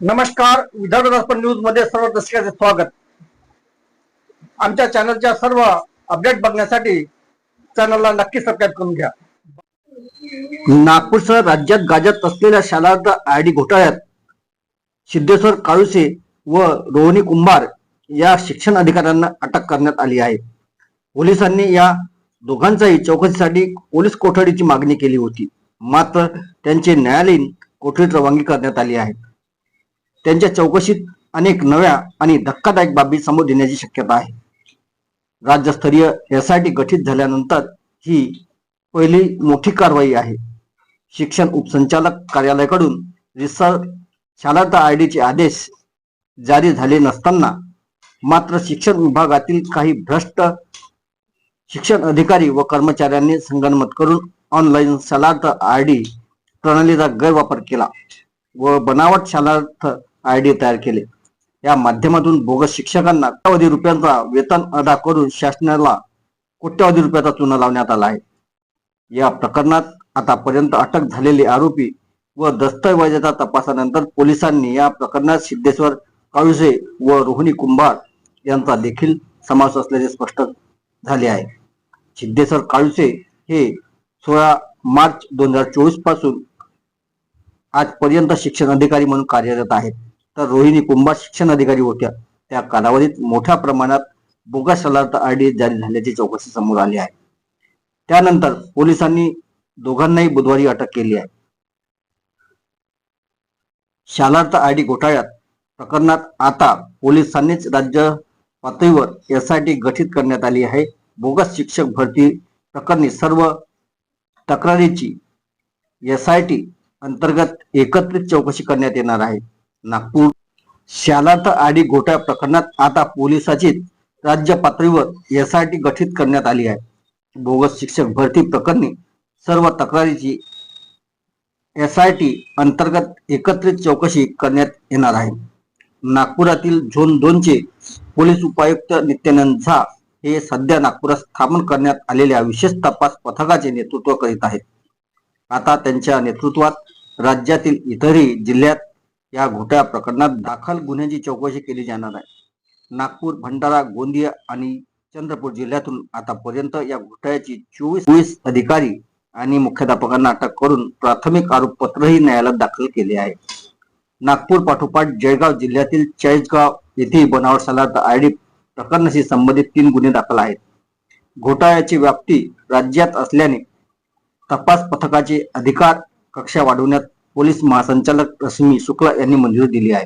नमस्कार विदर्भ दर्पण न्यूजमध्ये सर्व दर्शकांचे स्वागत. आमच्या चॅनलच्या सर्व अपडेट बघण्यासाठी चॅनलला नक्की सबस्क्राईब करून घ्या. नागपूरसह राज्यात गाजत असलेल्या शालार्थ आयडी घोटाळ्यात सिद्धेश्वर काळुसे व रोहिणी कुंभार या शिक्षण अधिकाऱ्यांना अटक करण्यात आली आहे. पोलिसांनी या दोघांचाही चौकशीसाठी पोलीस कोठडीची मागणी केली होती. मात्र त्यांचे न्यायालयीन कोठडीत रवानगी करण्यात आली आहे. त्यांच्या चौकशीत अनेक नव्या आणि धक्कादायक बाबी समोर येण्याची शक्यता आहे. राज्यस्तरीय एसआयटी गठीत झाल्यानंतर ही पहिली मोठी कारवाई आहे. शिक्षण उपसंचालक कार्यालयाकडून रिसर्च शालार्थ आयडीचे आदेश जारी झाले नसताना मात्र शिक्षण विभागातील काही भ्रष्ट शिक्षण अधिकारी व कर्मचाऱ्यांनी संगणमत करून ऑनलाईन शालार्थ आयडी प्रणालीचा गैरवापर केला व बनावट शालार्थ आयडी तयार केले. या माध्यमातून बोगस शिक्षकांना कोट्यावधी रुपयांचा वेतन अदा करून शासनाला कोट्यावधी रुपयाचा चुना लावण्यात आला आहे. या प्रकरणात आतापर्यंत अटक झालेले आरोपी व दस्तऐवजाच्या तपासानंतर पोलिसांनी या प्रकरणात सिद्धेश्वर काळुसे व रोहिणी कुंभार यांचा देखील समावेश असल्याचे स्पष्ट झाले आहे. सिद्धेश्वर काळुसे हे सोळा मार्च दोन हजार चोवीसपासून आजपर्यंत शिक्षण अधिकारी म्हणून कार्यरत आहेत. तर रोहिणी कुंभार शिक्षण अधिकारी होत्या. त्या कालावधीत मोठ्या प्रमाणात बोगस सलार्थ आयडी जारी झाल्याची चौकशी समोर आली आहे. त्यानंतर पोलिसांनी दोघांनाही बुधवारी अटक केली आहे. शालार्थ आयडी घोटाळ्यात प्रकरणात आता पोलिसांनीच राज्य पातळीवर एस आय टी गठीत करण्यात आली आहे. बोगस शिक्षक भरती प्रकरणी सर्व तक्रारीची एस आय टी अंतर्गत एकत्रित चौकशी करण्यात येणार आहे. नागपूर. शालांत आडी घोटाळ्या प्रकरणात आता पोलिसाची राज्य पातळीवर एसआयटी गठीत करण्यात आली आहे. बोगस शिक्षक भरती प्रकरणी सर्व तक्रारीची एसआयटी अंतर्गत एकत्रित चौकशी करण्यात येणार आहे. नागपुरातील झोन दोनचे पोलीस उपायुक्त नित्यानंद झा हे सध्या नागपुरात स्थापन करण्यात आलेल्या विशेष तपास पथकाचे नेतृत्व करीत आहेत. आता त्यांच्या नेतृत्वात राज्यातील इतरही जिल्ह्यात या घोटाळ्या प्रकरणात दाखल गुन्ह्यांची चौकशी केली जाणार आहे. नागपूर भंडारा गोंदिया आणि चंद्रपूर जिल्ह्यातून आतापर्यंत या घोटाळ्याची चोवीस अधिकारी आणि मुख्याध्यापकांना अटक करून प्राथमिक आरोपपत्रही न्यायालयात दाखल केले आहे. नागपूर पाठोपाठ जळगाव जिल्ह्यातील चाळीसगाव येथे बनावट सलार्थ आयडी प्रकरणाशी संबंधित तीन गुन्हे दाखल आहेत. घोटाळ्याची व्याप्ती राज्यात असल्याने तपास पथकाचे अधिकार कक्षा वाढवण्यात पोलीस महासंचालक रश्मी शुक्ला यांनी मंजुरी दिली आहे.